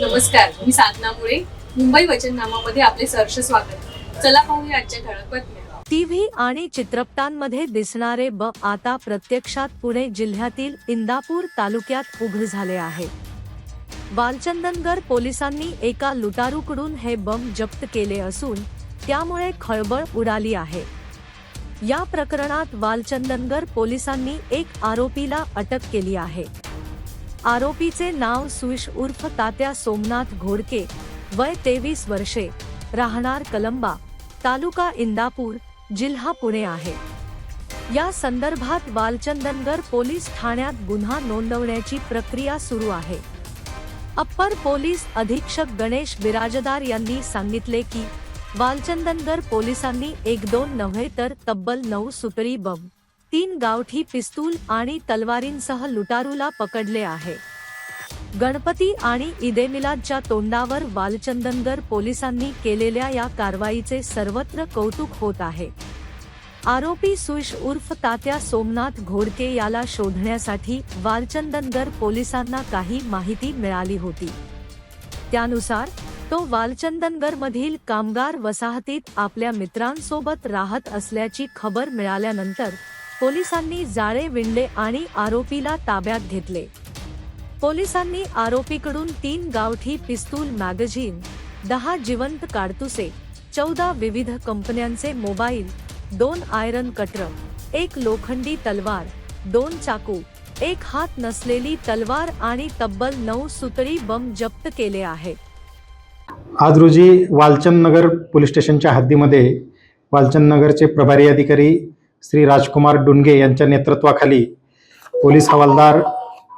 नमस्कार मी साधना मुळे. मुंबई वचननामामध्ये आपले सहर्ष स्वागत. चला पाहूया आजच्या ठळक बातम्या. टीव्ही आणि चित्रपटांमध्ये दिसणारे ब आता प्रत्यक्षात पुणे जिल्ह्यातील इंदापूर तालुक्यात उघड झाले आहे. वालचंदनगर पोलिसांनी एका लुटारूकडून हे बम जप्त केले असून त्यामुळे खळबळ उडाली आहे. या प्रकरणात वालचंदनगर पोलिसांनी एक आरोपीला अटक केली आहे. आरोपीचे नाव सुईश उर्फ तात्या सोमनाथ घोडके वय तेवीस वर्षे राहणार कलंबा तालुका इंदापूर जिल्हा पुणे आहे. या संदर्भात वालचंदनगर पोलीस ठाण्यात गुन्हा नोंदवण्याची प्रक्रिया सुरू आहे. अप्पर पोलीस अधीक्षक गणेश बिराजदार यांनी सांगितले की वालचंदनगर पोलिसांनी एक दोन नव्हे तर तब्बल नऊ सुतळी बम तीन गावठी पिस्तूल आणि तलवारींसह लुटारूला पकडले आहे. गणपती आणि ईदेमिलादच्या तोंडावर वालचंदनगर पोलिसांनी केलेल्या या कारवाईचे सर्वत्र कौतुक होत आहे. आरोपी सुश उर्फ तात्या सोमनाथ घोडके याला शोधण्यासाठी वालचंदनगर पोलिसांना काही माहिती मिळाली होती. त्यानुसार तो वालचंदनगर मधील कामगार वसाहतीत आपल्या मित्रांसोबत राहत असल्याची खबर मिळाल्यानंतर पोलिसांनी जाळे विणले आणि आरोपीला ताब्यात घेतले. पोलिसांनी आरोपीकडून तीन गावठी पिस्तूल मॅगझिन दहा जिवंत काडतुसे चौदा विविध कंपन्यांचे मोबाईल दोन आयरन कटर एक लोखंडी तलवार दोन चाकू एक हात नसलेली तलवार आणि तब्बल नऊ सुतळी बम जप्त केले आहेत आज रोजी वालचंद नगर पोलीस स्टेशनच्या हद्दीमध्ये वालचंद नगरचे प्रभारी अधिकारी श्री राजकुमार डुनगे यांच्या नेतृत्वाखाली पोलीस हवालदार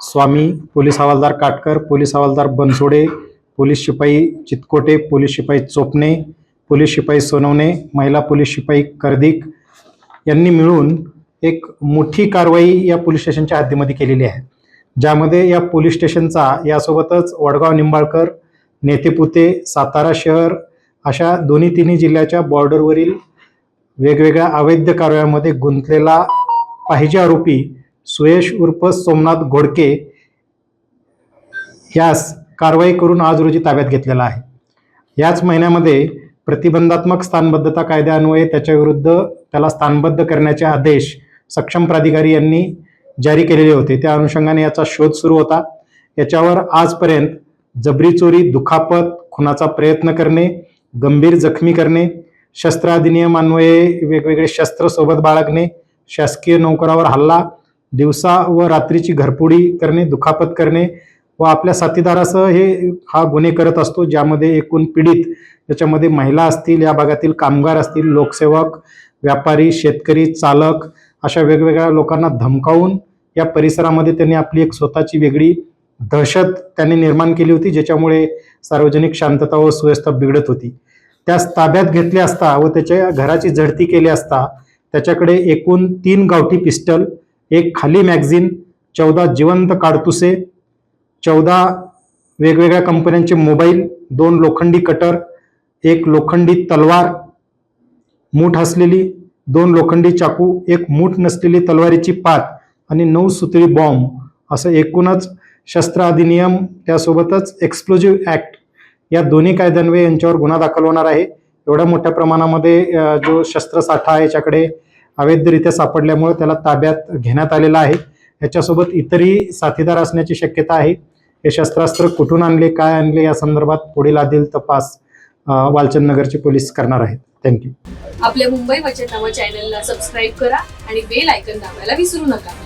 स्वामी पोलीस हवालदार काटकर पोलीस हवालदार बनसोडे पोलीस शिपाई चितकोटे पोलीस शिपाई चोपणे पोलीस शिपाई सोनवणे महिला पोलीस शिपाई कर्दिक यांनी मिळून एक मोठी कारवाई या पोलीस स्टेशनच्या हद्दीमध्ये केलेली आहे. ज्यामध्ये या पोलीस स्टेशनचा यासोबतच वडगाव निंबाळकर नेतेपुते सातारा शहर अशा दोन्ही तिन्ही जिल्ह्याच्या बॉर्डरवरील वेगवेगळ्या अवैध कारवायांमध्ये गुंतलेला पाहिजे आरोपी सुयश उर्फ सोमनाथ घोडके यास कारवाई करून आज रोजी ताब्यात घेतलेला आहे. याच महिन्यामध्ये प्रतिबंधात्मक स्थानबद्धता कायद्यान्वये त्याच्याविरुद्ध त्याला स्थानबद्ध करण्याचे आदेश सक्षम प्राधिकारी यांनी जारी केलेले होते. त्या अनुषंगाने याचा शोध सुरू होता. याच्यावर आजपर्यंत जबरी चोरी दुखापत खुनाचा प्रयत्न करणे गंभीर जखमी करणे शस्त्र अधिनियमान्वये वेगवेगळे शस्त्र सोबत बाळगणे शासकीय नोकरावर हल्ला दिवसा व रात्रीची घरपुडी करणे दुखापत करणे व आपल्या साथीदारासह हे हा गुन्हे करत असतो ज्यामध्ये एकूण पीडित त्याच्यामध्ये महिला असतील या भागातील कामगार असतील लोकसेवक व्यापारी शेतकरी चालक अशा वेगवेगळ्या लोकांना धमकावून या परिसरामध्ये त्यांनी आपली एक स्वतःची वेगळी दहशत त्यांनी निर्माण केली होती ज्याच्यामुळे सार्वजनिक शांतता व सुव्यवस्था बिघडत होती. त्यास ताब्यात घेतले असता व त्याच्या घराची झडती केली असता त्याच्याकडे एकूण तीन गावठी पिस्टल एक खाली मॅगझिन चौदा जिवंत काडतुसे चौदा वेगवेगळ्या कंपन्यांचे मोबाईल दोन लोखंडी कटर एक लोखंडी तलवार मूठ असलेली दोन लोखंडी चाकू एक मूठ नसलेली तलवारीची पात आणि नऊ सुतळी बॉम्ब असं एकूणच शस्त्र अधिनियम त्यासोबतच एक्सप्लोजिव्ह ॲक्ट या दोन्ही कायद्यान्वये यांच्यावर गुन्हा दाखल होणार आहे. एवढ्या मोठ्या प्रमाणामध्ये जो शस्त्रसाठा आहे याच्याकडे अवैधरित्या सापडल्यामुळे त्याला ताब्यात घेण्यात आलेला आहे. याच्यासोबत इतरही साथीदार असण्याची शक्यता आहे. हे शस्त्रास्त्र कुठून आणले काय आणले या संदर्भात पुढील आदिल तपास वालचंद नगरचे पोलीस करणार आहेत. थँक्यू आपल्या मुंबई वचननामा चॅनलला सबस्क्राईब करा आणि बेल आयकन दाबायला विसरू नका.